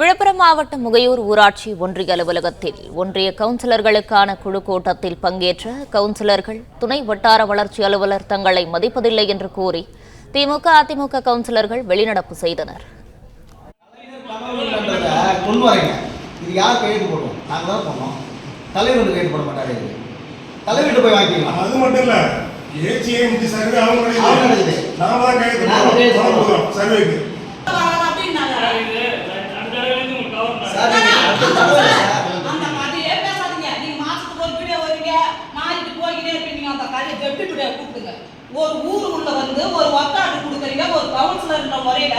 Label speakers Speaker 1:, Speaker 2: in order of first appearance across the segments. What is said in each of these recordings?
Speaker 1: விழுப்புரம் மாவட்டம் முகையூர் ஊராட்சி ஒன்றிய அலுவலகத்தில் ஒன்றிய கவுன்சிலர்களுக்கான குழு கூட்டத்தில் பங்கேற்ற கவுன்சிலர்கள் துணை வட்டார வளர்ச்சி அலுவலர் தங்களை மதிப்பதில்லை என்று கூறி திமுக அதிமுக கவுன்சிலர்கள் வெளிநடப்பு செய்தனர்.
Speaker 2: அது மட்டும் இல்ல ஏசிஎம்டி சர்வே அவங்க. நாம தான் கையெழுத்து. போடுறோம் சர்வேக்கு
Speaker 3: சார் நீங்க அடுத்த தடவை சார்
Speaker 4: அந்த மாதிரியே பேசாதீங்க நீங்க மாசத்துக்கு ஒரு வீடியோ வருவீங்க மாறிட்டு போய்கிட்டே இருப்பீங்க அந்த கதையை வெட்டி வீடியோ கூப்பிடுங்க ஒரு ஊர் உள்ள வந்து ஒரு ஒத்தாடு கொடுக்குறீங்க ஒரு கவுன்சிலர்ன்ற முறையில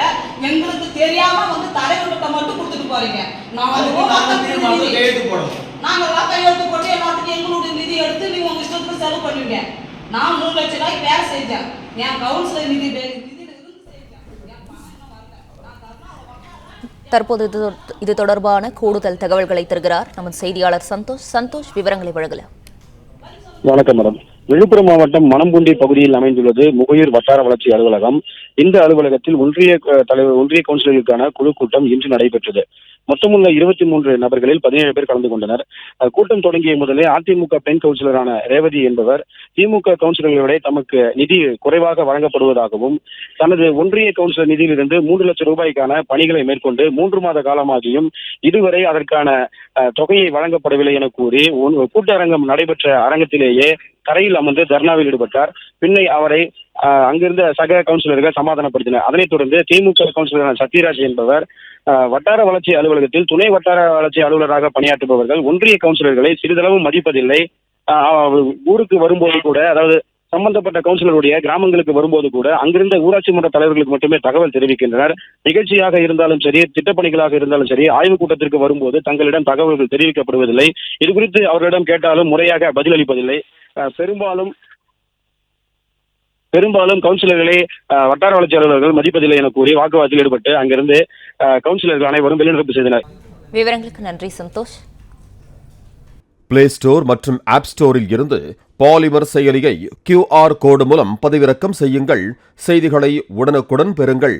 Speaker 4: எங்களுக்கு தெரியாம வந்து தலைவர்கிட்ட மட்டும் கொடுத்துட்டு போறீங்க நாங்க
Speaker 3: அதுக்கு
Speaker 4: நாங்க எல்லாம் கையெழுத்து போட்டு எல்லாத்துக்கும் எங்களுடைய நிதி எடுத்து நீங்க உங்க இஷ்டத்துக்கு செலவு பண்ணுவீங்க நான் மூணு லட்சம் ரூபாய்க்கு வேலை செஞ்சேன். என் கவுன்சிலர் நிதி நிதியில இருந்து செஞ்சேன் என் பணம் இன்னும் வரல நான் தர்ணாவில் உட்கார்றேன்.
Speaker 1: தற்போது இது இது தொடர்பான கூடுதல் தகவல்களை தருகிறார் நமது செய்தியாளர் சந்தோஷ். சந்தோஷ் விவரங்களை வழங்கல
Speaker 5: வணக்கம் மேடம். விழுப்புரம் மாவட்டம் மணம்புண்டி பகுதியில் அமைந்துள்ளது முகையூர் வட்டார வளர்ச்சி அலுவலகம். இந்த அலுவலகத்தில் ஒன்றிய தலைவர் ஒன்றிய கவுன்சிலருக்கான குழு கூட்டம் இன்று நடைபெற்றது. மொத்தமுள்ள இருபத்தி மூன்று நபர்களில் பதினேழு பேர் கலந்து கொண்டனர். கூட்டம் தொடங்கிய முதலே அதிமுக பெண் கவுன்சிலரான ரேவதி என்பவர் திமுக கவுன்சிலர்களை தமக்கு நிதி குறைவாக வழங்கப்படுவதாகவும் தனது ஒன்றிய கவுன்சிலர் நிதியிலிருந்து மூன்று லட்சம் ரூபாய்க்கான பணிகளை மேற்கொண்டு மூன்று மாத காலமாகியும் இதுவரை அதற்கான அஹ், தொகையை வழங்கப்படவில்லை என கூறி ஒன்- கூட்டரங்கம் நடைபெற்ற அரங்கத்திலேயே தரையில் அமர்ந்து தர்ணாவில் ஈடுபட்டார். பின்னை அவரை அஹ், அங்கிருந்த சக கவுன்சிலர்கள் சமாதானப்படுத்தினர். அதனைத் தொடர்ந்து திமுக கவுன்சிலரான சத்யராஜ் என்பவர் வட்டார வளர்ச்சி அலுவலகத்தில் துணை வட்டார வளர்ச்சி அலுவலராக பணியாற்றுபவர்கள் ஒன்றிய கவுன்சிலர்களை சிறிதளவு மதிப்பதில்லை. ஊருக்கு வரும்போது கூட அதாவது சம்பந்தப்பட்ட கவுன்சிலருடைய கிராமங்களுக்கு வரும்போது கூட அங்கிருந்த ஊராட்சி மன்ற தலைவர்களுக்கு மட்டுமே தகவல் தெரிவிக்கின்றனர். நிகழ்ச்சியாக இருந்தாலும் சரி திட்டப்பணிகளாக இருந்தாலும் சரி ஆய்வுக் கூட்டத்திற்கு வரும்போது தங்களிடம் தகவல்கள் தெரிவிக்கப்படுவதில்லை. இது குறித்து அவர்களிடம் கேட்டாலும் முறையாக பதிலளிப்பதில்லை. பெரும்பாலும் பெரும்பாலும் கவுன்சிலர்களை வட்டார வளர்ச்சி அலுவலர்கள் மதிப்பதில்லை என கூறி வாக்குவாதத்தில் ஈடுபட்டு அங்கிருந்து கவுன்சிலர்கள் அனைவரும் வெளிநடப்பு செய்தனர்.
Speaker 1: விவரங்களுக்கு நன்றி சந்தோஷ்.
Speaker 6: பிளே ஸ்டோர் மற்றும் ஆப் ஸ்டோரில் இருந்து பாலிமர் செயலியை கியூஆர் கோடு மூலம் பதிவிறக்கம் செய்யுங்கள். செய்திகளை உடனுக்குடன் பெறுங்கள்.